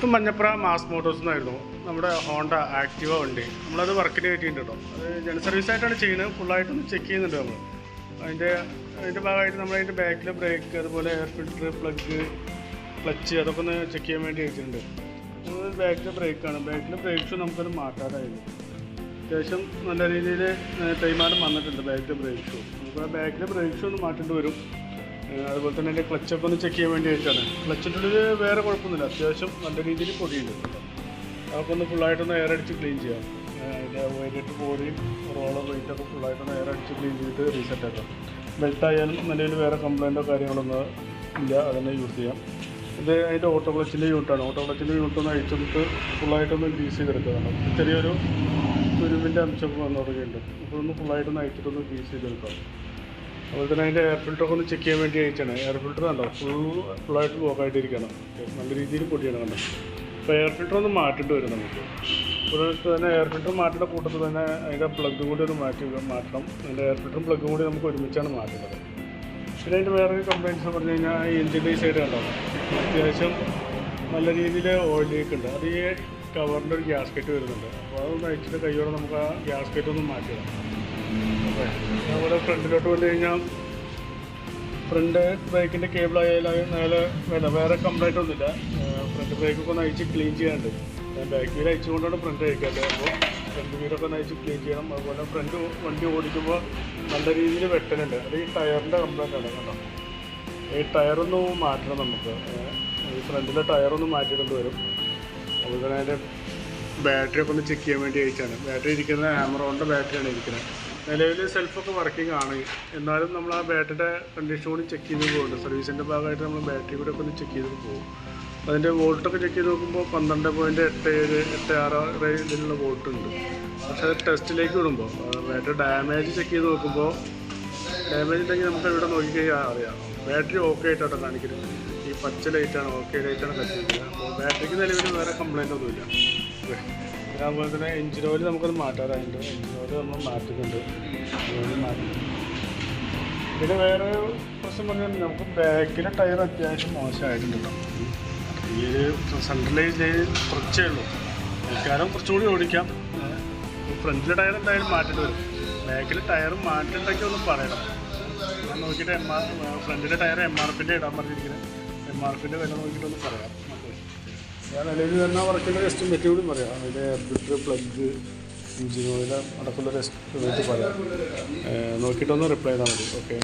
ഇത് Manjapra mass Motors എന്നായിരുന്നു. നമ്മുടെ ഹോണ്ട ആക്റ്റീവ വണ്ടി. നമ്മളത് വർക്കിന് കയറ്റിയിട്ടുണ്ട് കേട്ടോ അത് ജന സർവീസ് ആയിട്ടാണ് ചെയ്യുന്നത്. ഫുള്ളായിട്ടൊന്ന് ചെക്ക് ചെയ്യുന്നുണ്ട് നമ്മൾ അതിന്റെ അതിന്റെ ഭാഗമായിട്ട് നമ്മൾ അതിന്റെ ബാക്കിലെ ബ്രേക്ക് അതുപോലെ എയർ ഫിൽറ്റർ പ്ലഗ് ക്ലച്ച് അതൊക്കെ ഒന്ന് ചെക്ക് ചെയ്യാൻ വേണ്ടി വെച്ചിട്ടുണ്ട്. ബാക്കിലെ ബ്രേക്കാണ് ബാക്കിലെ ബ്രേക്ക്സ് നമുക്കത് മാറ്റാതായിരുന്നു അത്യാവശ്യം നല്ല രീതിയിൽ തേയ്മാനം വന്നിട്ടുണ്ട് ബാക്കിലെ ബ്രേക്ക് ഷൂ നമുക്ക് ആ ബാക്കിലെ ബ്രേക്ക് ഷൂ ഒന്ന് മാറ്റേണ്ടി വരും. അതുപോലെ തന്നെ ക്ലച്ച് ക്ലച്ചൊക്കെ ഒന്ന് ചെക്ക് ചെയ്യാൻ വേണ്ടിയിട്ടാണ് ക്ലച്ചിന്റെ ഉള്ളിൽ വേറെ കുഴപ്പമൊന്നുമില്ല. അത്യാവശ്യം നല്ല രീതിയിൽ പൊടിയുണ്ട്. അതൊക്കെ ഒന്ന് ഫുള്ളായിട്ടൊന്ന് എയർ അടിച്ച് ക്ലീൻ ചെയ്യാം. അതിന്റെ വൈകിട്ട് പോലെയും റോളർ വെയിറ്റൊക്കെ ഫുള്ളായിട്ടൊന്ന് എയർ അടിച്ച് ക്ലീൻ ചെയ്തിട്ട് റീസെറ്റ് ആക്കാം. ബെൽറ്റ് ആയാലും നിലവിൽ വേറെ കംപ്ലൈന്റോ കാര്യങ്ങളൊന്നും ഇല്ല. അതന്നെ യൂസ് ചെയ്യാം. ഇത് അതിന്റെ ഓട്ടോ ക്ലച്ചിന്റെ യൂണിറ്റാണ് ഓട്ടോ ക്ലച്ചിന്റെ ഒന്ന് അഴിച്ചെടുത്ത് ഫുള്ളായിട്ടൊന്ന് ഗ്രീസ് ചെയ്തെടുക്കണം ചെറിയൊരു തുരുമ്പിന്റെ അംശം വന്നു തുടങ്ങിയിട്ടുണ്ട് അപ്പോൾ ഒന്ന് ഫുള്ളായിട്ടൊന്ന് അഴിച്ചിട്ടൊന്ന് ഗ്രീസ് ചെയ്തെടുക്കാം. അതുപോലെ തന്നെ അതിന്റെ എയർ ഫിൽറ്ററൊക്കെ ഒന്ന് ചെക്ക് ചെയ്യാൻ വേണ്ടി അയച്ചാണ് എയർ ഫിൽറ്റർ കണ്ടോ? ഫുൾ ഫുള്ളായിട്ട് ബ്ലോക്കായിട്ടിരിക്കണം നല്ല രീതിയിൽ പൊടിയാണ് കണ്ടോ? അപ്പോൾ എയർ ഫിൽറ്റർ ഒന്ന് മാറ്റിയിട്ട് വരും നമുക്ക്. അതുപോലെ തന്നെ എയർ ഫിൽറ്റർ മാറ്റുന്ന കൂട്ടത്തിൽ തന്നെ അതിന്റെ പ്ലഗ് കൂടി ഒന്ന് മാറ്റി മാറ്റണം. അതിന്റെ എയർ ഫിൽറ്ററും പ്ലഗും കൂടി നമുക്ക് ഒരുമിച്ചാണ് മാറ്റുന്നത് പിന്നെ അതിന്റെ വേറൊരു എന്ന് പറഞ്ഞു കഴിഞ്ഞാൽ ഈ എഞ്ചിന്റെ സൈഡ് കണ്ടോ? അത്യാവശ്യം നല്ല രീതിയിൽ ഓയിൽ ലീക്ക് ഉണ്ട്. അത് ഈ കവറിന്റെ ഒരു ഗ്യാസ്കറ്റ് വരുന്നുണ്ട്. അപ്പോൾ അതൊന്ന് അയച്ചിട്ട് കൈയോടെ നമുക്ക് ആ ഗ്യാസ്കറ്റ് ഒന്ന് മാറ്റിയിടാം. അതുപോലെ ഫ്രണ്ടിലോട്ട് വന്നു കഴിഞ്ഞാൽ ഫ്രണ്ട് ബ്രേക്കിന്റെ കേബിൾ ആയാലും നേരെ വേണ്ട വേറെ കംപ്ലൈന്റ് ഒന്നുമില്ല. ഫ്രണ്ട് ബ്രേക്കൊക്കെ ഒന്ന് അയച്ച് ക്ലീൻ ചെയ്യാനുണ്ട്. ബാക്ക് വീൽ അയച്ചുകൊണ്ടാണ് ഫ്രണ്ട് അയക്കാത്തത് അപ്പോൾ ഫ്രണ്ട് വീലൊക്കെ ഒന്ന് അയച്ച് ക്ലീൻ ചെയ്യണം. അതുപോലെ ഫ്രണ്ട് വണ്ടി ഓടിക്കുമ്പോൾ നല്ല രീതിയിൽ വെട്ടലുണ്ട്. അത് ഈ ടയറിന്റെ കംപ്ലൈന്റ് ആണ് കേട്ടോ. ഈ ടയറൊന്ന് മാറ്റണം നമുക്ക്. ഈ ഫ്രണ്ടിലെ ടയറൊന്ന് മാറ്റിയിടേണ്ടി വരും. അതുപോലെ അതിന്റെ ബാറ്ററി ഒക്കെ ഒന്ന് ചെക്ക് ചെയ്യാൻ വേണ്ടി അയച്ചാണ് ബാറ്ററി ഇരിക്കുന്നത് ആമറോണിന്റെ ബാറ്ററിയാണ് ഇരിക്കുന്നത്. നിലവിൽ സെൽഫൊക്കെ വർക്കിംഗ് ആണ്. എന്നാലും നമ്മൾ ആ ബാറ്ററിയുടെ കണ്ടീഷൻ കൂടി ചെക്ക് ചെയ്ത് പോകുന്നുണ്ട് സർവീസിന്റെ ഭാഗമായിട്ട് നമ്മൾ ബാറ്ററി കൂടെ ഒക്കെ ഒന്ന് ചെക്ക് ചെയ്ത് പോകും അതിന്റെ വോൾട്ടൊക്കെ ചെക്ക് ചെയ്ത് നോക്കുമ്പോൾ പന്ത്രണ്ട് പോയിന്റ് എട്ട് ഏഴ് എട്ട് ആറ് റേഞ്ചിലുള്ള വോൾട്ട് ഉണ്ട്. പക്ഷേ അത് ടെസ്റ്റിലേക്ക് വിടുമ്പോൾ ബാറ്ററി ഡാമേജ് ചെക്ക് ചെയ്ത് നോക്കുമ്പോൾ ഡാമേജ് ഉണ്ടെങ്കിൽ നമുക്ക് ഇവിടെ നോക്കിക്കഴിഞ്ഞാൽ അറിയാം. ബാറ്ററി ഓക്കെ ആയിട്ടാണ് കാണിക്കുന്നത് ഈ പച്ച ലൈറ്റാണ് ഓക്കെ ലൈറ്റാണ് കത്തിക്കുന്നത്. അപ്പോൾ ബാറ്ററിക്ക് നിലവിൽ വേറെ കംപ്ലൈന്റ് ഒന്നുമില്ല. അതുപോലെ തന്നെ എഞ്ചിൻ ഓയിൽ നമുക്കത് മാറ്റാറായിട്ടുണ്ട് എഞ്ചിൻ ഓയിൽ നമ്മൾ മാറ്റുന്നുണ്ട് മാറ്റി മാറ്റുന്നുണ്ട് പിന്നെ വേറെ പ്രശ്നം പറഞ്ഞാൽ നമുക്ക് ബാക്കിലെ ടയർ അത്യാവശ്യം മോശമായിട്ടുണ്ടല്ലോ. ഈ ഒരു സെൻട്രലൈസ് കുറച്ചേ ഉള്ളൂ. തൽക്കാലം കുറച്ചുകൂടി ഓടിക്കാം. ഫ്രണ്ടിലെ ടയർ എന്തായാലും മാറ്റേണ്ടി വരും. ബാക്കിലെ ടയർ മാറ്റുണ്ടെങ്കിൽ ഒന്ന് പറയണം ഞാൻ നോക്കിയിട്ട് എം ആർ ഫ്രണ്ടിലെ ടയർ എം ആർ പിന്റെ ഇടാൻ പറഞ്ഞിരിക്കുന്നത് എം ആർ പിന്റെ വില നോക്കിയിട്ടൊന്ന് പറയാം. ഞാൻ നിലവിൽ തന്നെ വർക്കിന്റെ എസ്റ്റിമേറ്റ് കൂടി പറയാം. അതിന്റെ ഫിൽറ്റർ പ്ലഗ് എഞ്ചിൻ ഓയിൽ അടക്കമുള്ള എസ്റ്റിമേറ്റ് പറയാം. നോക്കിയിട്ടൊന്ന് റിപ്ലൈ ചെയ്താൽ മതി. ഓക്കെ